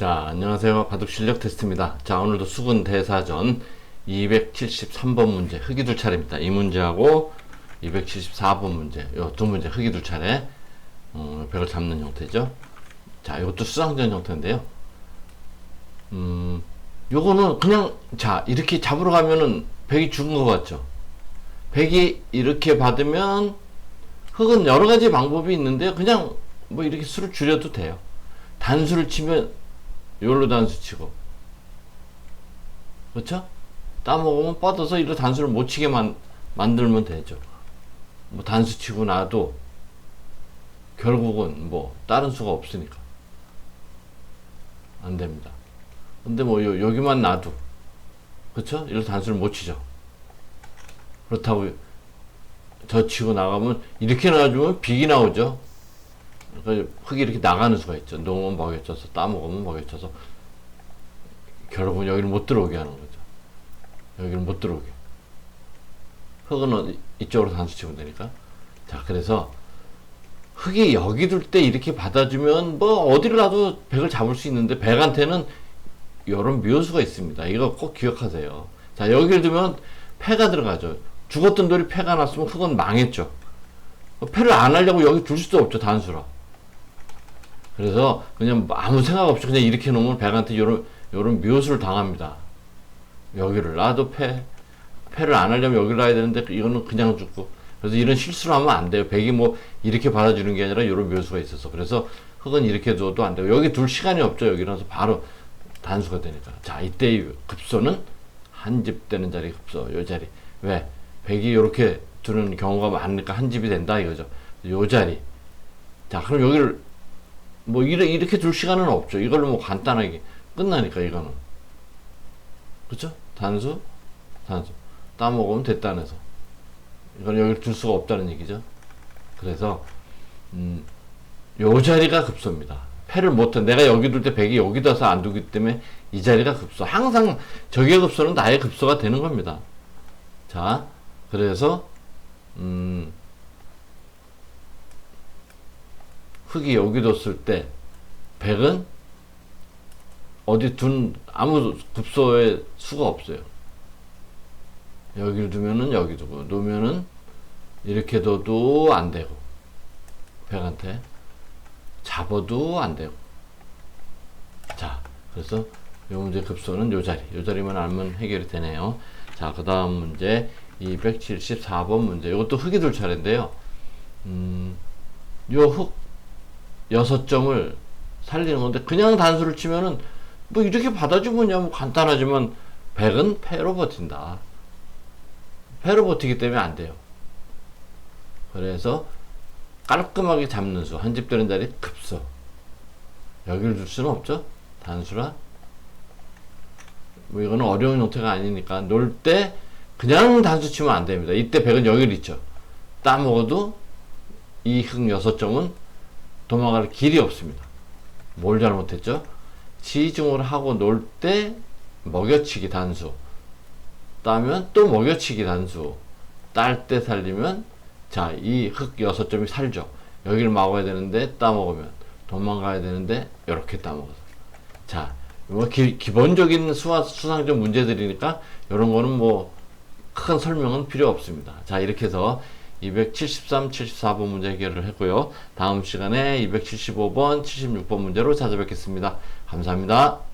자, 안녕하세요. 바둑 실력 테스트입니다. 자, 오늘도 수군 대사전 273번 문제, 흑이 둘 차례입니다. 이 문제하고 274번 문제, 요 두 문제, 흑이 둘 차례, 어, 벽을 잡는 형태죠. 자, 이것도 수상전 형태인데요. 음, 요거는 그냥, 자, 이렇게 잡으러 가면은 백이 죽은 것 같죠? 백이 이렇게 받으면 흑은 여러 가지 방법이 있는데 그냥 뭐 이렇게 수를 줄여도 돼요. 단수를 치면 요로 단수 치고 그렇죠? 따먹으면 뻗어서 이로 단수를 못 치게 만, 만들면 되죠. 뭐 단수 치고 나도 결국은 뭐 다른 수가 없으니까 안 됩니다. 근데 뭐 요, 여기만 놔도 그렇죠? 이로 단수를 못 치죠. 그렇다고 저 치고 나가면 이렇게 놔주면 빅이 나오죠. 흙이 이렇게 나가는 수가 있죠. 놓으면 먹여쳐서 따먹으면 먹여쳐서 결국은 여기를 못 들어오게 하는 거죠. 여기를 못 들어오게. 흙은 이쪽으로 단수 치면 되니까. 자, 그래서 흙이 여기 둘 때 이렇게 받아주면 뭐 어디를 놔도 백을 잡을 수 있는데 백한테는 이런 묘수가 있습니다. 이거 꼭 기억하세요. 자, 여기를 두면 패가 들어가죠. 죽었던 돌이 패가 났으면 흙은 망했죠. 패를 안 하려고 여기 둘 수도 없죠, 단수라. 그래서 그냥 아무 생각 없이 그냥 이렇게 놓으면 백한테 요런, 요런 묘수를 당합니다. 여기를 놔도 패, 패를 안 하려면 여기를 놔야 되는데 이거는 그냥 죽고. 그래서 이런 실수를 하면 안 돼요. 백이 뭐 이렇게 받아주는 게 아니라 요런 묘수가 있어서. 그래서 흙은 이렇게 둬도 안 돼요. 여기 둘 시간이 없죠. 여기라서 바로 단수가 되니까. 자, 이때의 급소는 한 집 되는 자리 급소, 요 자리. 왜? 백이 이렇게 두는 경우가 많으니까 한 집이 된다 이거죠. 요 자리. 자, 그럼 여기를 뭐 이래, 이렇게 둘 시간은 없죠. 이걸로 뭐 간단하게 끝나니까 이거는. 그죠? 단수, 단수. 따먹으면 됐다는 해서. 이건 여기 둘 수가 없다는 얘기죠. 그래서 음, 요 자리가 급소입니다. 패를 못해 내가 여기 둘 때 백이 여기 둬서 안 두기 때문에 이 자리가 급소. 항상 저기의 급소는 나의 급소가 되는 겁니다. 자, 그래서 음, 흙이 여기 뒀을 때 백은 어디 둔 아무 급소의 수가 없어요. 여기를 두면은 여기 두고 놓으면은 이렇게 둬도 안 되고 백한테 잡아도 안 되고. 자 그래서 요 문제 급소는 요 자리 요 자리만 알면 해결이 되네요. 자그 다음 문제 274번 문제. 이것도 흙이 둘 차례인데요. 음, 요흙 여섯 점을 살리는 건데 그냥 단수를 치면은 뭐 이렇게 받아주면야 뭐 간단하지만 백은 패로 버틴다 패로 버티기 때문에 안 돼요 그래서 깔끔하게 잡는 수, 한 집 되는 자리 급소. 여기를 둘 수는 없죠? 단수라. 뭐 이거는 어려운 형태가 아니니까 놀 때 그냥 단수 치면 안 됩니다. 이때 백은 여기를 있죠. 따먹어도 이흙 여섯 점은 도망갈 길이 없습니다. 뭘 잘못했죠? 지중을 하고 놀 때 먹여치기 단수. 따면 또 먹여치기 단수. 딸 때 살리면 자, 이 흙 여섯 점이 살죠. 여기를 막아야 되는데 따먹으면 도망가야 되는데 이렇게 따먹어서. 자, 뭐 기, 기본적인 수화 수상적 문제들이니까 이런 거는 뭐 큰 설명은 필요 없습니다. 자, 이렇게 해서 273, 74번 문제 해결을 했고요. 다음 시간에 275번, 76번 문제로 찾아뵙겠습니다. 감사합니다.